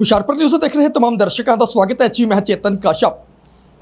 Hoshiarpur news ਦੇਖ ਰਹੇ ਤਮਾਮ ਦਰਸ਼ਕਾਂ ਦਾ ਸਵਾਗਤ ਹੈ ਜੀ। ਮੈਂ ਚੇਤਨ ਕਾਸ਼ਪ।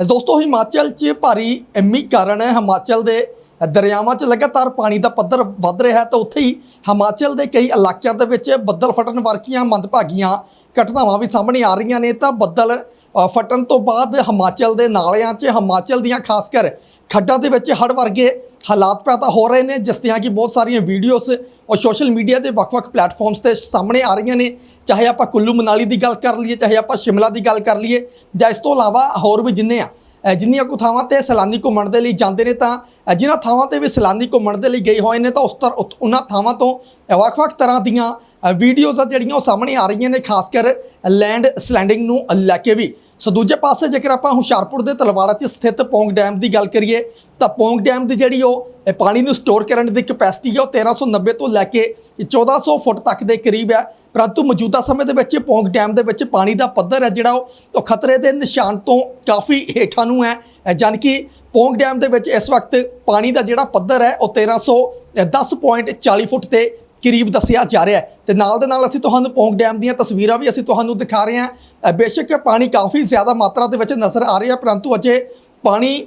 ਦੋਸਤੋ, ਹਿਮਾਚਲ 'ਚ ਭਾਰੀ ਐਮੀ ਕਾਰਨ ਹੈ। ਹਿਮਾਚਲ ਦੇ ਦਰਿਆਵਾਂ 'ਚ ਲਗਾਤਾਰ ਪਾਣੀ ਦਾ ਪੱਧਰ ਵੱਧ ਰਿਹਾ ਹੈ ਤਾਂ ਉੱਥੇ ਹੀ ਹਿਮਾਚਲ ਦੇ ਕਈ ਇਲਾਕਿਆਂ ਦੇ ਵਿੱਚ ਬੱਦਲ ਫਟਣ ਵਰਗੀਆਂ ਮੰਦਭਾਗੀਆਂ ਘਟਨਾਵਾਂ ਵੀ ਸਾਹਮਣੇ ਆ ਰਹੀਆਂ ਨੇ ਤਾਂ ਬੱਦਲ ਫਟਣ ਤੋਂ ਬਾਅਦ ਹਿਮਾਚਲ ਦੇ ਨਾਲਿਆਂ 'ਚ ਹਿਮਾਚਲ ਦੀਆਂ ਖਾਸ ਕਰ ਖੱਡਾਂ ਦੇ ਵਿੱਚ ਹੜ੍ਹ ਵਰਗੇ ਹਾਲਾਤ ਪੈਦਾ ਹੋ ਰਹੇ ਨੇ, ਜਿਸ ਦੀਆਂ ਕਿ ਬਹੁਤ ਸਾਰੀਆਂ ਵੀਡੀਓਜ਼ ਔਰ ਸੋਸ਼ਲ ਮੀਡੀਆ ਦੇ ਵੱਖ-ਵੱਖ ਪਲੇਟਫਾਰਮਸ ਤੇ ਸਾਹਮਣੇ ਆ ਰਹੀਆਂ ਨੇ। ਚਾਹੇ ਆਪਾਂ ਕੁੱਲੂ ਮਨਾਲੀ ਦੀ ਗੱਲ ਕਰ ਲਈਏ, ਚਾਹੇ ਆਪਾਂ ਸ਼ਿਮਲਾ ਦੀ ਗੱਲ ਕਰ ਲਈਏ ਜਾਂ ਇਸ ਤੋਂ ਇਲਾਵਾ ਹੋਰ ਵੀ ਜਿੰਨੇ ਆ ਜਿੰਨੀਆਂ ਕੁ ਥਾਵਾਂ ਤੇ ਸੈਲਾਨੀ ਘੁੰਮਣ ਦੇ ਲਈ ਜਾਂਦੇ ਨੇ ਤਾਂ ਜਿਨ੍ਹਾਂ ਥਾਵਾਂ ਤੇ ਵੀ ਸੈਲਾਨੀ ਘੁੰਮਣ ਦੇ ਲਈ ਗਏ ਹੋਏ ਨੇ ਤਾਂ ਉਸ ਤਰ ਉਤ- ਉਹਨਾਂ ਥਾਵਾਂ ਤੋਂ ਵੱਖ-ਵੱਖ ਤਰ੍ਹਾਂ ਦੀਆਂ ਵੀਡੀਓਜ਼ ਆ ਜਿਹੜੀਆਂ ਉਹ ਸਾਹਮਣੇ ਆ ਰਹੀਆਂ ਨੇ, ਖਾਸ ਕਰ ਲੈਂਡ ਸਲੈਂਡਿੰਗ ਨੂੰ ਲੈ ਕੇ ਵੀ। ਸੋ ਦੂਜੇ ਪਾਸੇ ਜੇਕਰ ਆਪਾਂ ਹੁਸ਼ਿਆਰਪੁਰ ਦੇ ਤਲਵਾੜਾ 'ਚ ਸਥਿਤ ਪੌਂਗ ਡੈਮ ਦੀ ਗੱਲ ਕਰੀਏ ਤਾਂ ਪੌਂਗ ਡੈਮ ਦੀ ਜਿਹੜੀ ਉਹ ਪਾਣੀ ਨੂੰ ਸਟੋਰ ਕਰਨ ਦੀ ਕਪੈਸਿਟੀ ਹੈ ਉਹ 1390 ਤੋਂ ਲੈ ਕੇ 1400 ਫੁੱਟ ਤੱਕ ਦੇ ਕਰੀਬ ਹੈ। ਪਰੰਤੂ ਮੌਜੂਦਾ ਸਮੇਂ ਦੇ ਵਿੱਚ ਪੌਂਗ ਡੈਮ ਦੇ ਵਿੱਚ ਪਾਣੀ ਦਾ ਪੱਧਰ ਹੈ ਜਿਹੜਾ ਉਹ ਉਹ ਖਤਰੇ ਦੇ ਨਿਸ਼ਾਨ ਤੋਂ ਕਾਫੀ ਹੇਠਾਂ ਨੂੰ ਹੈ। ਅ, ਜਾਣੀ ਕਿ ਪੌਂਗ ਡੈਮ ਦੇ ਵਿੱਚ ਇਸ ਵਕਤ ਪਾਣੀ ਦਾ ਜਿਹੜਾ ਪੱਧਰ ਹੈ ਉਹ 1310.40 ਫੁੱਟ ਤੇ ਕਰੀਬ ਦੱਸਿਆ ਜਾ ਰਿਹਾ ਹੈ। ਤੇ ਨਾਲ ਦੇ ਨਾਲ ਅਸੀਂ ਤੁਹਾਨੂੰ ਪੌਂਗ ਡੈਮ ਦੀਆਂ ਤਸਵੀਰਾਂ ਵੀ ਅਸੀਂ ਤੁਹਾਨੂੰ ਦਿਖਾ ਰਹੇ ਹਾਂ। ਬੇਸ਼ੱਕ ਪਾਣੀ ਕਾਫੀ ਜ਼ਿਆਦਾ ਮਾਤਰਾ ਦੇ ਵਿੱਚ ਨਜ਼ਰ ਆ ਰਿਹਾ ਪਰੰਤੂ ਅਜੇ ਪਾਣੀ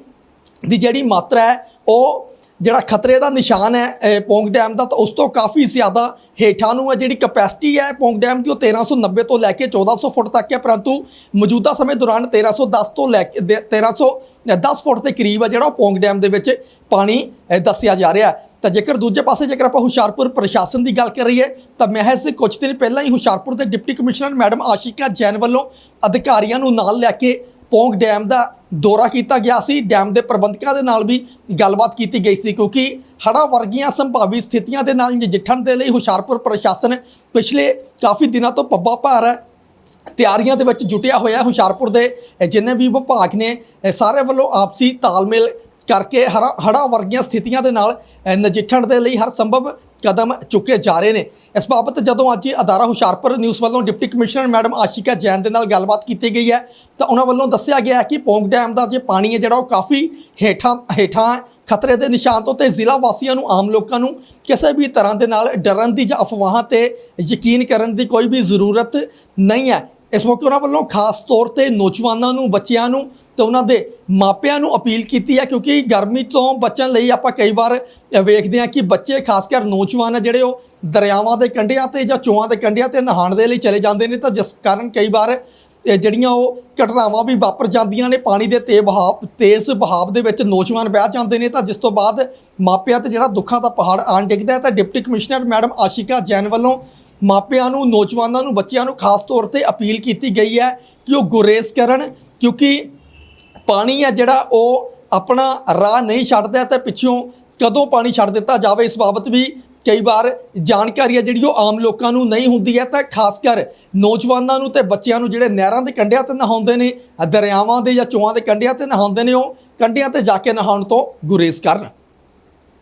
ਦੀ ਜਿਹੜੀ ਮਾਤਰਾ ਹੈ, ਉਹ ਜਿਹੜਾ ਖਤਰੇ ਦਾ ਨਿਸ਼ਾਨ ਹੈ ਪੌਂਗ ਡੈਮ ਦਾ, ਤਾਂ ਉਸ ਤੋਂ ਕਾਫੀ ਜ਼ਿਆਦਾ ਹੇਠਾਂ ਨੂੰ ਹੈ। ਜਿਹੜੀ ਕਪੈਸਿਟੀ ਹੈ ਪੌਂਗ ਡੈਮ ਦੀ, ਉਹ 1390 ਤੋਂ ਲੈ ਕੇ 1400 ਫੁੱਟ ਤੱਕ ਹੈ, ਪਰੰਤੂ ਮੌਜੂਦਾ ਸਮੇਂ ਦੌਰਾਨ 1310 ਤੋਂ ਲੈ ਕੇ ਦੇ- 1310 ਫੁੱਟ ਦੇ ਕਰੀਬ ਹੈ ਜਿਹੜਾ ਉਹ ਪੌਂਗ ਡੈਮ ਦੇ ਵਿੱਚ ਪਾਣੀ ਦੱਸਿਆ ਜਾ ਰਿਹਾ ਹੈ। ਤਾਂ ਜੇਕਰ ਦੂਜੇ ਪਾਸੇ ਜੇਕਰ ਆਪਾਂ ਹੁਸ਼ਿਆਰਪੁਰ ਪ੍ਰਸ਼ਾਸਨ ਦੀ ਗੱਲ ਕਰੀਏ ਤਾਂ ਮਹਿਜ਼ ਕੁਝ ਦਿਨ ਪਹਿਲਾਂ ਹੀ ਹੁਸ਼ਿਆਰਪੁਰ ਦੇ deputy commissioner madam Ashika Jain ਵੱਲੋਂ ਅਧਿਕਾਰੀਆਂ ਨੂੰ ਨਾਲ ਲੈ ਕੇ ਪੌਂਗ ਡੈਮ ਦਾ ਦੌਰਾ ਕੀਤਾ ਗਿਆ ਸੀ। ਡੈਮ ਦੇ ਪ੍ਰਬੰਧਕਾਂ ਦੇ ਨਾਲ ਵੀ ਗੱਲਬਾਤ ਕੀਤੀ ਗਈ ਸੀ ਕਿਉਂਕਿ ਹੜ੍ਹਾਂ ਵਰਗੀਆਂ ਸੰਭਾਵੀ ਸਥਿਤੀਆਂ ਦੇ ਨਾਲ ਨਜਿੱਠਣ ਦੇ ਲਈ ਹੁਸ਼ਿਆਰਪੁਰ ਪ੍ਰਸ਼ਾਸਨ ਪਿਛਲੇ ਕਾਫੀ ਦਿਨਾਂ ਤੋਂ ਪੱਬਾ ਭਾਰ ਹੈ ਤਿਆਰੀਆਂ ਦੇ ਵਿੱਚ ਜੁਟਿਆ ਹੋਇਆ। ਹੁਸ਼ਿਆਰਪੁਰ ਦੇ ਜਿੰਨੇ ਵੀ ਵਿਭਾਗ ਨੇ ਅ, ਸਾਰੇ ਵੱਲੋਂ ਆਪਸੀ ਤਾਲਮੇਲ ਕਰਕੇ ਹੜਾ ਹੜ੍ਹਾਂ ਵਰਗੀਆਂ ਸਥਿਤੀਆਂ ਦੇ ਨਾਲ ਨਜਿੱਠਣ ਦੇ ਲਈ ਹਰ ਸੰਭਵ ਕਦਮ ਚੁੱਕੇ ਜਾ ਰਹੇ ਨੇ। ਇਸ ਬਾਬਤ ਜਦੋਂ ਅੱਜ ਅਦਾਰਾ ਹੁਸ਼ਿਆਰਪੁਰ ਨਿਊਜ਼ ਵੱਲੋਂ deputy commissioner madam Ashika Jain ਦੇ ਨਾਲ ਗੱਲਬਾਤ ਕੀਤੀ ਗਈ ਹੈ, ਤਾਂ ਉਹਨਾਂ ਵੱਲੋਂ ਦੱਸਿਆ ਗਿਆ ਹੈ ਕਿ ਪੌਂਗ ਡੈਮ ਦਾ ਜੇ ਪਾਣੀ ਹੈ ਜਿਹੜਾ, ਉਹ ਕਾਫੀ ਹੇਠਾਂ ਹੇਠਾਂ ਖਤਰੇ ਦੇ ਨਿਸ਼ਾਨ ਤੋਂ ਤੇ ਜ਼ਿਲ੍ਹਾ ਵਾਸੀਆਂ ਨੂੰ, ਆਮ ਲੋਕਾਂ ਨੂੰ ਕਿਸੇ ਵੀ ਤਰ੍ਹਾਂ ਦੇ ਨਾਲ ਡਰਨ ਦੀ ਜਾਂ ਅਫਵਾਹਾਂ ਤੇ ਯਕੀਨ ਕਰਨ ਦੀ ਕੋਈ ਵੀ ਜ਼ਰੂਰਤ ਨਹੀਂ ਹੈ। ਇਸ ਮੌਕੇ ਉਹਨਾਂ ਵੱਲੋਂ ਖਾਸ ਤੌਰ ਤੇ ਨੌਜਵਾਨਾਂ ਨੂੰ, ਬੱਚਿਆਂ ਨੂੰ ਤੇ ਉਹਨਾਂ ਦੇ ਮਾਪਿਆਂ ਨੂੰ ਅਪੀਲ ਕੀਤੀ ਹੈ ਕਿਉਂਕਿ ਗਰਮੀ ਤੋਂ ਬਚਣ ਲਈ ਆਪਾਂ ਕਈ ਵਾਰ ਵੇਖਦੇ ਹਾਂ ਕਿ ਬੱਚੇ ਖਾਸ ਕਰ ਨੌਜਵਾਨ ਆ ਜਿਹੜੇ ਉਹ ਦਰਿਆਵਾਂ ਦੇ ਕੰਢਿਆਂ ਤੇ ਜਾਂ ਚੋਆਂ ਦੇ ਕੰਢਿਆਂ ਤੇ ਨਹਾਉਣ ਦੇ ਲਈ ਚਲੇ ਜਾਂਦੇ ਨੇ ਤਾਂ ਜਿਸ ਕਾਰਨ ਕਈ ਵਾਰ ਇਹ ਜਿਹੜੀਆਂ ਉਹ ਘਟਨਾਵਾਂ ਵੀ ਵਾਪਰ ਜਾਂਦੀਆਂ ਨੇ, ਪਾਣੀ ਦੇ ਤੇ ਬਹਾਵ ਤੇਜ਼ ਬਹਾਵ ਦੇ ਵਿੱਚ ਨੌਜਵਾਨ ਬਹਿ ਜਾਂਦੇ ਨੇ, ਤਾਂ ਜਿਸ ਤੋਂ ਬਾਅਦ ਮਾਪਿਆਂ ਤੇ ਜਿਹੜਾ ਦੁੱਖਾਂ ਦਾ ਪਹਾੜ ਆਣ ਡਿੱਗਦਾ ਹੈ, ਤਾਂ deputy commissioner madam Ashika Jain ਵੱਲੋਂ ਮਾਪਿਆਂ ਨੂੰ, ਨੌਜਵਾਨਾਂ ਨੂੰ, ਬੱਚਿਆਂ ਨੂੰ ਖਾਸ ਤੌਰ ਤੇ ਅਪੀਲ ਕੀਤੀ ਗਈ ਹੈ ਕਿ ਉਹ ਗੁਰੇਜ਼ ਕਰਨ, ਕਿਉਂਕਿ ਪਾਣੀ ਹੈ ਜਿਹੜਾ ਉਹ ਆਪਣਾ ਰਾਹ ਨਹੀਂ ਛੱਡਦਾ ਤੇ ਪਿੱਛੋਂ ਕਦੋਂ ਪਾਣੀ ਛੱਡ ਦਿੱਤਾ ਜਾਵੇ, ਇਸ ਬਾਬਤ ਵੀ ਕਈ ਵਾਰ ਜਾਣਕਾਰੀ ਹੈ ਜਿਹੜੀ ਉਹ ਆਮ ਲੋਕਾਂ ਨੂੰ ਨਹੀਂ ਹੁੰਦੀ ਹੈ, ਤਾਂ ਖਾਸ ਕਰ ਨੌਜਵਾਨਾਂ ਨੂੰ ਤੇ ਬੱਚਿਆਂ ਨੂੰ ਜਿਹੜੇ ਨਹਿਰਾਂ ਦੇ ਕੰਢਿਆਂ ਤੇ ਨਹਾਉਂਦੇ ਨੇ, ਦਰਿਆਵਾਂ ਦੇ ਜਾਂ ਚੋਆਂ ਦੇ ਕੰਢਿਆਂ ਤੇ ਨਹਾਉਂਦੇ ਨੇ, ਉਹ ਕੰਢਿਆਂ ਤੇ ਜਾ ਕੇ ਨਹਾਉਣ ਤੋਂ ਗੁਰੇਜ਼ ਕਰਨ।